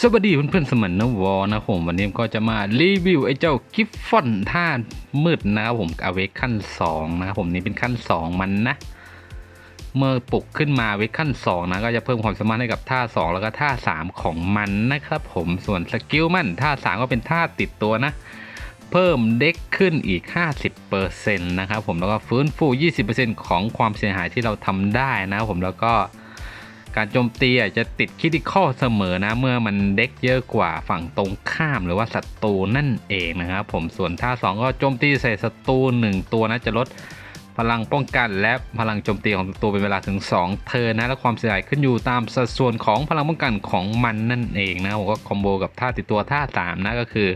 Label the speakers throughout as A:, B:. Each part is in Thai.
A: สวัสดีเพื่อนๆสมันนะวอนะผมวันนี้ก็จะมารีวิวไอ้เจ้ากิฟฟอนท่ามืดนะครับผมอาเวกขั้น2นะครับผมนี่เป็นขั้น 2 มันนะ เมื่อปลุกขึ้นมาเวกขั้น2นะก็จะเพิ่มความสามารถให้กับท่า 2 แล้วก็ท่า 3 ของมันนะครับผมส่วนสกิลมันท่า 3 ก็เป็นท่าติดตัวนะ เพิ่มเด็กขึ้นอีก 50%นะครับผมแล้วก็ฟื้นฟู 20%ของความเสียหายที่เราทำได้นะครับผมแล้วก็ การโจมตีอะจะติดคิติคอเสมอนะ เมื่อมันเด็กเยอะกว่าฝั่งตรงข้ามหรือว่าศัตรูนั่นเองนะครับผมส่วนท่า 2 ก็โจมตีใส่ศัตรู1 ตัวนะจะลดพลังป้องกันและพลังโจมตีของศัตรูเป็นเวลาถึง 2 เทิร์นนะ และความเสียหายขึ้นอยู่ตามสัดส่วนของพลังป้องกันของมันนั่นเองนะผมก็คอมโบกับท่าติดตัวท่า 3 นะก็คือ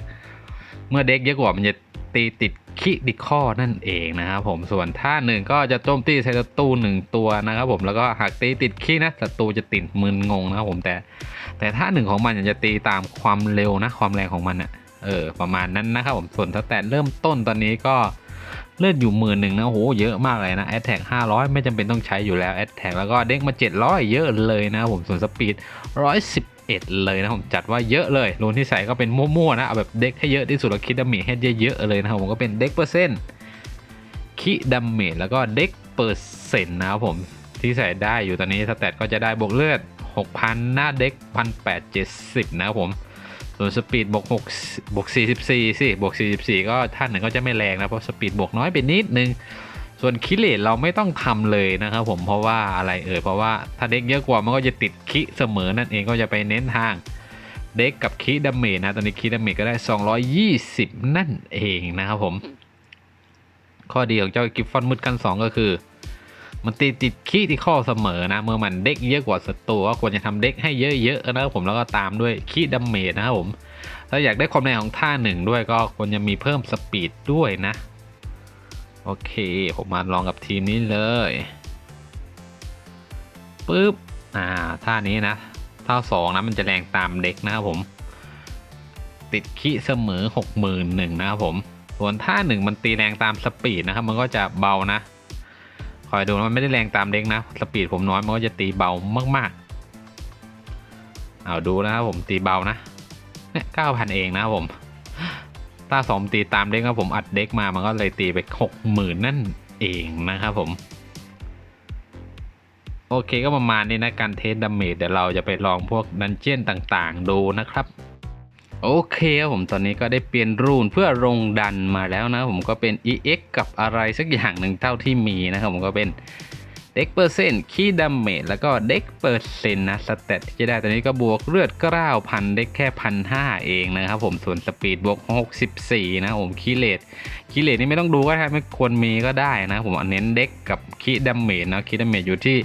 A: เมื่อเด็กเยอะกว่ามันจะ ตีติดคิดิคอนั่นเองนะครับผมส่วนท่าหนึ่งก็จะโจมตีใส่ศัตรูหนึ่งตัวนะครับผมแล้วก็หากตีติดคินะศัตรูจะติดมึนงงนะครับผมแต่ แต่ท่าหนึ่งของมันจะตีตามความเร็วนะความแรงของมันอะเออประมาณนั้นนะครับผมส่วนถ้าแต่เริ่มต้นตอนนี้ก็เลือดอยู่หมื่นหนึ่งนะโหเยอะมากเลยนะแอตแทกห้าร้อยไม่จำเป็นต้องใช้อยู่แล้วแอตแทกแล้วก็เด้งมาเจ็ดร้อยเยอะเลยนะครับผมส่วนสปีดร้อยสิบ เอ็ดเลยนะผมจัดว่าเยอะเลยรูนที่ใส่ก็เป็นมั่วๆนะเอาแบบเด็กให้เยอะที่สุดแล้วคิดดาเมจให้เยอะๆเลยนะครับผมก็เป็นเด็กเปอร์เซ็นต์คิดาเมจแล้วก็เด็กเปอร์เซ็นต์นะครับผมที่ใส่ได้อยู่ตอนนี้สแตทก็จะได้บวกเลือด 6,000 หน้าเด็ก 1,870 นะครับผมส่วนสปีดบวก6บวก44สิบวก44 ก็ท่านหนึ่งก็จะไม่แรงนะเพราะสปีดบวกน้อยไปนิดนึง ส่วนคิเลตเราไม่ต้องทำเลยนะครับผมเพราะว่าอะไรเอ่ยเพราะว่าถ้าเด็กเยอะกว่ามันก็จะติดคิเสมอนั่นเองก็จะไปเน้นทางเด็กกับคิดาเมจนะตอนนี้คิดาเมจก็ได้ 220 นั่นเองนะครับผม ข้อดีของเจ้ากิฟฟอนมืดกัน 2 ก็คือ มันตีติดคีที่ข้อเสมอนะ เมื่อมันเด็กเยอะกว่าศัตรูก็ควรจะทำเด็กให้เยอะๆนะครับผมแล้วก็ตามด้วยคีดัมเมจนะครับผมถ้าอยากได้ความแรงของท่าหนึ่งด้วยก็ควรจะมีเพิ่มสปีดด้วยนะ โอเค ผมมาลองกับทีมนี้เลยปึ๊บอ่าท่านี้นะท่าสองนะมันจะแรงตามเด็กนะครับผม ติดคีเสมอหกหมื่นหนึ่งนะครับผมส่วนท่าหนึ่งมันตีแรงตามสปีดนะครับ มันก็จะเบานะ คอยดูมันไม่ได้แรงตามเด็กนะสปีดผมน้อยมันก็จะตีเบามากๆเอาดูนะครับผมตีเบานะเนี่ยเก้าพันเองนะครับผม ถ้าสองตีตามเด็กนะผมอัดเด็กมามันก็เลยตีไปหกหมื่นนั่นเองนะครับผม โอเคก็ประมาณนี้นะการเทสดาเมจเดี๋ยวเราจะไปลองพวกดันเจี้ยนต่างๆ ดูนะครับ โอเคครับผมตอนนี้ก็ได้เปลี่ยนรูนเพื่อลงดันมาแล้วนะผมก็เป็น EX กับอะไรสักอย่างหนึ่งเท่าที่มีนะครับผมก็เป็น เด็กเปอร์เซ็นต์คีดาเมจแล้วก็เด็กเปอร์เซ็นต์นะสเตตที่จะได้ตอนนี้ก็บวกเลือด9,000เด็กแค่พันห้าเองนะครับผมส่วนสปีดบวก 64 นะผมคีเลตคีเลตนี่ไม่ต้องดูก็ได้ไม่ควรมีก็ได้นะผมเอเน้นเด็กกับคีดาเมจนะคีดาเมจอยู่ที่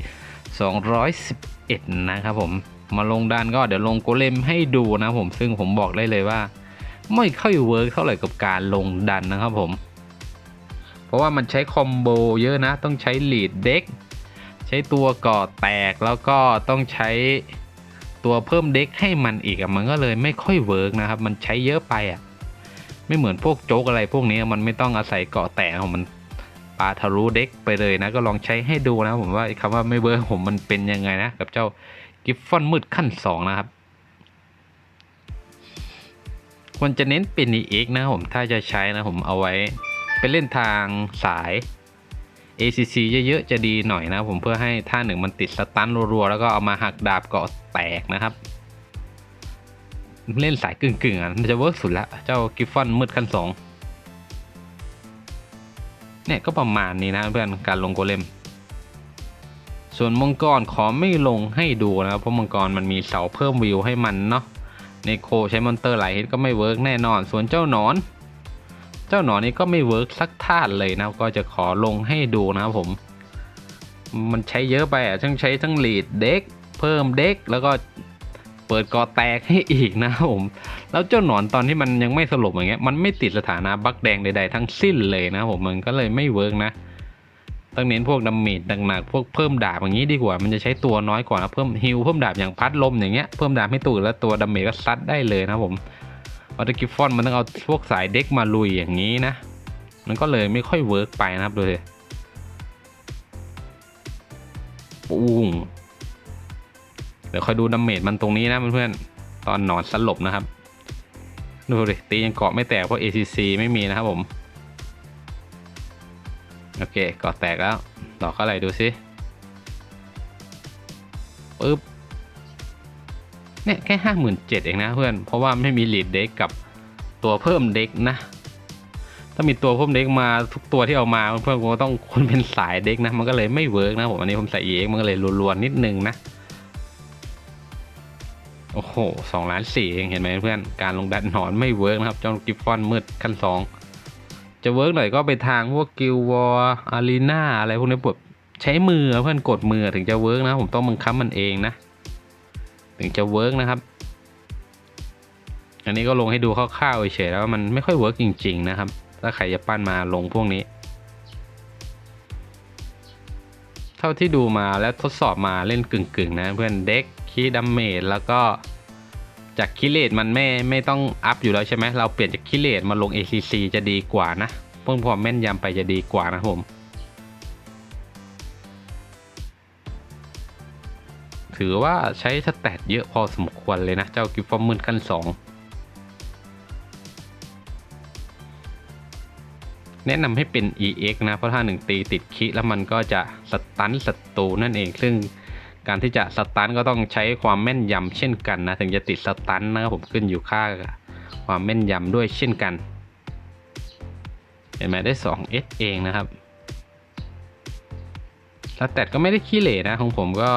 A: 211 นะครับผมมาลงดันก็เดี๋ยวลงโกเลมให้ดูนะผมซึ่งผมบอกได้เลยว่า ไม่ค่อยเวิร์กเท่าไหร่กับการลงดันนะครับผม เพราะว่ามันใช้คอมโบเยอะนะ ต้องใช้ลีดเด็ก ใช้ตัวก่อแตกแล้วก็ต้องใช้ตัวเพิ่มเด็กให้มันอีกอะมันก็เลยไม่ค่อยเวิร์กนะครับ มันใช้เยอะไปอะไม่เหมือนพวกโจ๊กอะไรพวกนี้มันไม่ต้องอาศัยเกาะแตกของมันปาทะลุเด็กไปเลยนะ ก็ลองใช้ให้ดูนะผมว่าคำว่าไม่เวิร์กผมมันเป็นยังไงนะ กับเจ้ากิฟฟอนมืดขั้น 2 นะครับควรจะเน้นเป็น EX นะผมถ้าจะใช้นะผมเอาไว้ไปเล่นทางสาย ACC เยอะๆ จะดีหน่อยนะผมเพื่อให้ท่าหนึ่งมันติดสตันรัวๆ แล้วก็เอามาหักดาบเกาะแตกนะครับ เล่นสายกึ่งๆอะมันจะเวิร์กสุดละเจ้ากิฟฟอนมืดขั้นสองเนี่ยก็ประมาณนี้นะเพื่อนการลงโกเลม ส่วนมังกรขอไม่ลงให้ดูนะครับเพราะมังกรมันมีเสาเพิ่มวิวให้มันเนาะในโคใช้มอนเตอร์หลายฮิตก็ไม่เวิร์กแน่นอน ส่วนเจ้าหนอน เจ้าหนอนนี้ก็ไม่เวิร์กสักท่าเลยนะก็จะขอลงให้ดูนะครับผม มันใช้เยอะไปอะทั้งใช้ทั้งลีดเด็ก เพิ่มเด็กแล้วก็เปิดกอแตกให้อีกนะครับผม แล้วเจ้าหนอนตอนที่มันยังไม่สลบอย่างเงี้ยมันไม่ติดสถานะบักแดงใดๆทั้งสิ้นเลยนะผมมันก็เลยไม่เวิร์กนะต้องเน้นพวกดาเมจหนักๆพวกเพิ่มดาบอย่างนี้ดีกว่า มันจะใช้ตัวน้อยกว่านะเพิ่มฮิลเพิ่มดาบอย่างพัดลมอย่างเงี้ยเพิ่มดาบให้ตูดแล้วตัวดาเมจก็ซัดได้เลยนะผม วัตกิฟฟอนมันต้องเอาพวกสายเด็กมาลุยอย่างนี้นะ มันก็เลยไม่ค่อยเวิร์กไปนะครับดูเลยปุ้งเดี๋ยวคอยดูดาเมจมันตรงนี้นะเพื่อนๆตอนนอนสลบนะครับ ดูดิตียังเกาะไม่แตกเพราะ ACC ไม่มีนะครับผม โอเคเกาะแตกแล้ว ต่อเข้าไรดูสิปึ๊บ เนี่ยแค่ห้าหมื่นเจ็ดเองนะเพื่อน เพราะว่าไม่มีลีดเด็กกับตัวเพิ่มเด็กนะ ถ้ามีตัวเพิ่มเด็กมาทุกตัวที่เอามาเพื่อนก็ต้องคนเป็นสายเด็กนะ มันก็เลยไม่เวิร์กนะผมอันนี้ผมใส่ EX มันก็เลยรวนๆนิดนึงนะ โอ้โหสองล้านสี่เองเห็นไหมเพื่อน การลงดันหนอนไม่เวิร์กนะครับจ้ากิฟฟอนมืดขั้นสองจะเวิร์กหน่อยก็ไปทางพวกกิลวอร์อารีนาอะไรพวกนี้ปวดใช้มือเพื่อนกดมือถึงจะเวิร์กนะ ผมต้องบังคับมันเองนะ ถึงจะเวิร์กนะครับ อันนี้ก็ลงให้ดูคร่าวๆเฉยๆแล้วามันไม่ค่อยเวิร์กจริง ๆ นะครับ ถ้าใครจะปั้นมาลงพวกนี้ เท่าที่ดูมาแล้วทดสอบมาเล่นกึ่งๆ นะ เพื่อนเด็กคีดัมเมจแล้วก็จากคิเลตมันไม่ไม่ต้องอัพอยู่แล้วใช่ไหมเราเปลี่ยนจากคิเลตมาลง ACC จะดีกว่านะเพิ่มความแม่นยำไปจะดีกว่านะผม ถือว่าใช้สแตทเยอะพอสมควรเลยนะเจ้ากิฟฟอร์มืนขั้นสองแนะนำให้เป็น EX นะ เพราะถ้าหนึ่งตีติดคิแล้วมันก็จะสตันศัตรูนั่นเอง ซึ่งการที่จะสตันก็ต้องใช้ความแม่นยำเช่นกันนะ ถึงจะติดสตันนะครับผมขึ้นอยู่ค่าความแม่นยำด้วยเช่นกัน เห็นไหมได้ 2S เองนะครับสแตทก็ไม่ได้ขี้เหร่นะของผมก็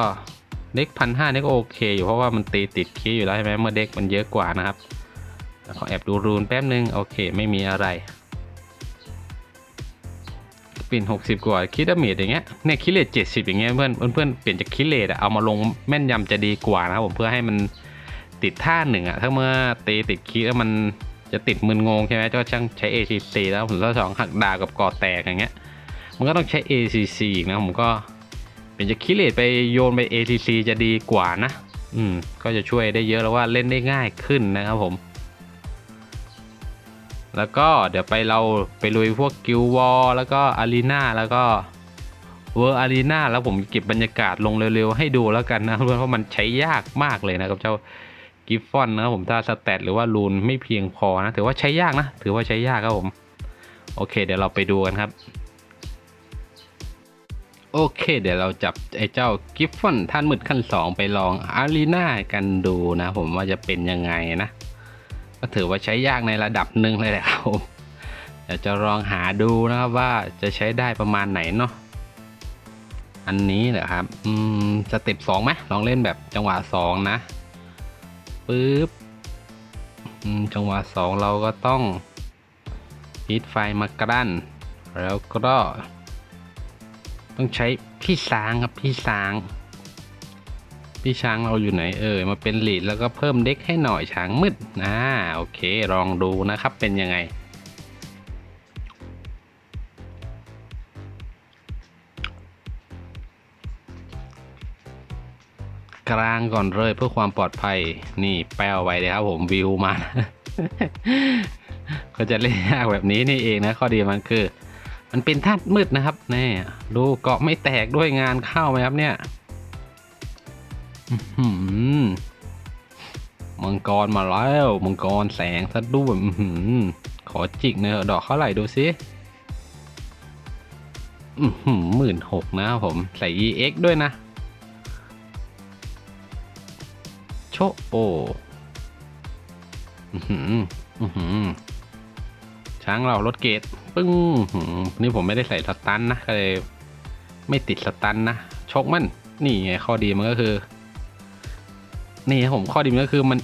A: เด็กพันห้านี่ก็โอเคอยู่เพราะว่ามันตีติดคีย์อยู่แล้วใช่ไหมเมื่อเด็กมันเยอะกว่านะครับขอแอบดูรูนแป๊บนึง โอเคไม่มีอะไรเปลี่ยน60 กว่าคิดดาเมจอย่างเงี้ยเนี่ยคิเลต70 อย่างเงี้ยเพื่อนเพื่อนเปลี่ยนจากคิเลตอะเอามาลงแม่นยำจะดีกว่านะครับผมเพื่อให้มันติดท่าหนึ่งอะถ้าเมื่อตีติดคีแล้วมันจะติดมึนงงใช่ไหมก็ช่างใช้ ACC แล้วผมก็สองหักดากับก่อแตกอย่างเงี้ยมันก็ต้องใช้ ACC อีกนะผมก็ เป็นจะคิเลตไปโยนไป ATC จะดีกว่านะ อืม ก็จะช่วยได้เยอะแล้วว่าเล่นได้ง่ายขึ้นนะครับผม แล้วก็เดี๋ยวไปเราไปลุยพวกกิลวอลแล้วก็อารีนาแล้วก็เวอร์อารีนาแล้วผมเก็บบรรยากาศลงเร็วๆ ให้ดูแล้วกันนะเพื่อนเพราะมันใช้ยากมากเลยนะครับเจ้ากิฟฟอนนะครับผมถ้าสแตทหรือว่ารูนไม่เพียงพอนะ ถือว่าใช้ยากนะ ถือว่าใช้ยากครับผม โอเค เดี๋ยวเราไปดูกันครับ โอเค เดี๋ยวเราจับไอ้เจ้ากิฟฟอนท่านมืดขั้น 2 ไปลองอารีนากันดูนะ ผมว่าจะเป็นยังไงนะ ก็ถือว่าใช้ยากในระดับหนึ่งเลยแหละครับผมเดี๋ยวจะลองหาดูนะครับว่าจะใช้ได้ประมาณไหนเนาะอันนี้เหรอครับ อืม สเต็ปสองไหมลองเล่นแบบจังหวะสองนะปึ๊บอืมจังหวะสองเราก็ต้องฮิตไฟมากรั้น แล้วก็ ต้องใช้พี่สางครับพี่สาง พี่ช้างเราอยู่ไหนเอ่ยมาเป็นลีดแล้วก็เพิ่มเด็กให้หน่อยช้างมืดนะโอเคลองดูนะครับเป็นยังไงกลางก่อนเลยเพื่อความปลอดภัยนี่แปลไว้เลยครับผมวิวมาก็จะเล่นยากแบบนี้นี่เองนะข้อดีมันคือ มันเป็นธาตุมืดนะครับแน่ดูเกาะไม่แตกด้วยงานเข้าไหมครับเนี่ยมังกรมาแล้วมังกรแสงซะด้วยขอจิกเนอะดอกเท่าไหร่ดูสิหมื่นหกนะครับผมใส่ EX ด้วยนะ โชะโออื้อหืออือหือช้างเราลดเกรดปึ้งนี่ผมไม่ได้ใส่สตันนะก็เลยไม่ติดสตันนะชกมัน นี่ไงข้อดีมันก็คือ นี่ผมข้อดีมันก็คือมัน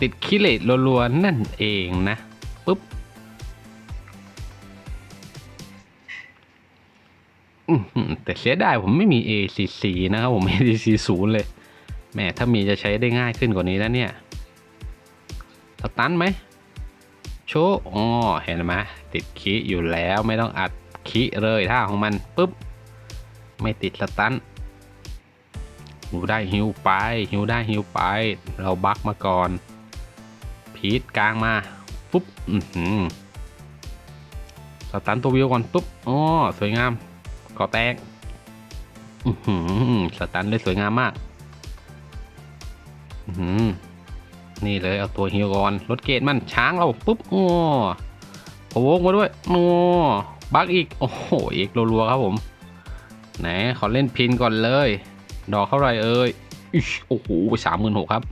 A: ติดคิเลตรัวๆนั่นเองนะปุ๊บแต่เสียดายผมไม่มี ACC นะครับผม ACC ศูนย์เลยแหมถ้ามีจะใช้ได้ง่ายขึ้นกว่านี้แล้วเนี่ยสตันไหม ชว์อ๋อเห็นไหมติดคีอยู่แล้วไม่ต้องอัดคีเลยท่าของมันปุ๊บ ไม่ติดสตันหิวได้หิวไปหิวได้หิวไป เราบักมาก่อน พีทกลางมาปุ๊บอือหือสตันตัววิวก่อนปุ๊บอ๋อสวยงามก่อแตกอือหือสตันได้สวยงามมาก อือหือ นี่เลยเอาตัวฮิวก่อนรถเกตมันช้างเราปุ๊บโอ้โผล่มาด้วยโอ้บักอีก โอ้โหอีกรัวๆครับผม ไหนขอเล่นพินก่อนเลย ดอกเท่าไรเอ่ยอิ๊ยโอ้โหสามหมื่นหกครับ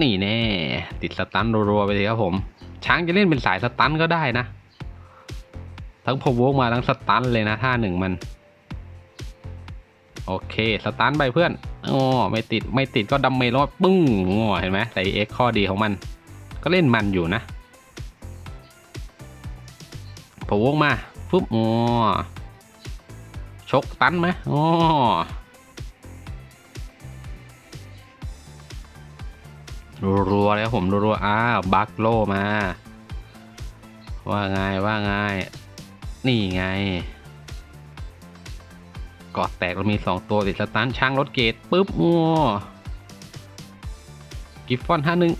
A: นี่แน่ ติดสตันรัวๆไปเลยครับผม ช้างจะเล่นเป็นสายสตันก็ได้นะ ทั้งพวกมาทั้งสตันเลยนะท่าหนึ่งมัน โอเค สตันไปเพื่อน โอ๋อไม่ติดไม่ติดก็ดัมเมลอดปึ้งอ๋อเห็นไหมแต่เอ็กข้อดีของมัน ก็เล่นมันอยู่นะพวกมาปุ๊บโอ๋อชกตันไหมโอ๋อรัวๆเลยครับผมรัวๆอ้าวบักโลมา ว่าไงว่าไง นี่ไง กอดแตกเรามี 2 ตัวติดสตันช้างรถเกตปุ๊บอ้กิฟฟอนห้าหนึ่ง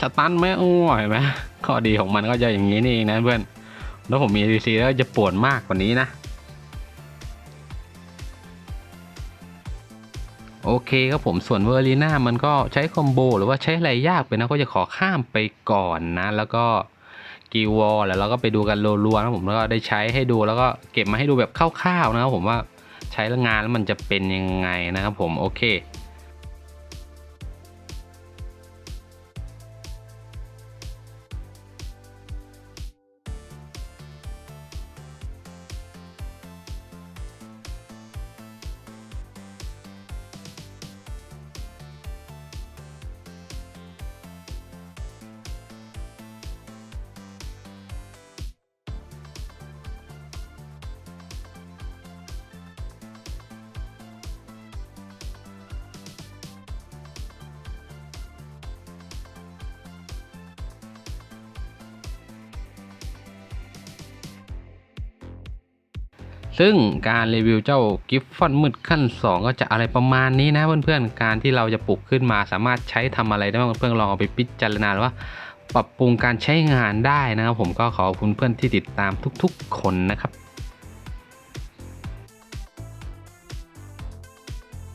A: สตันไหมอ้วเห็นไหมข้อดีของมันก็จะอย่างนี้นี่เองนะเพื่อน แล้วผมมี ADC แล้วจะปวดมากกว่านี้นะ โอเคครับผมส่วนเวอร์ลีน่ามันก็ใช้คอมโบหรือว่าใช้อะไรยากไปนะ ก็จะขอข้ามไปก่อนนะ แล้วก็กีวอลแล้วเราก็ไปดูกันรัวๆนะผมแล้วก็ได้ใช้ให้ดูแล้วก็เก็บมาให้ดูแบบคร่าวๆนะครับผมว่า ใช้แล้วงานแล้วมันจะเป็นยังไงนะครับผมโอเค ซึ่งการรีวิวเจ้ากิฟฟอนมืดขั้น 2 ก็จะอะไรประมาณนี้นะเพื่อนๆ การที่เราจะปลุกขึ้นมาสามารถใช้ทำอะไรได้บ้างเพื่อนๆลองเอาไปพิจารณาว่า ปรับปรุงการใช้งานได้นะครับผมก็ขอบคุณเพื่อนที่ติดตามทุกๆ คนนะครับ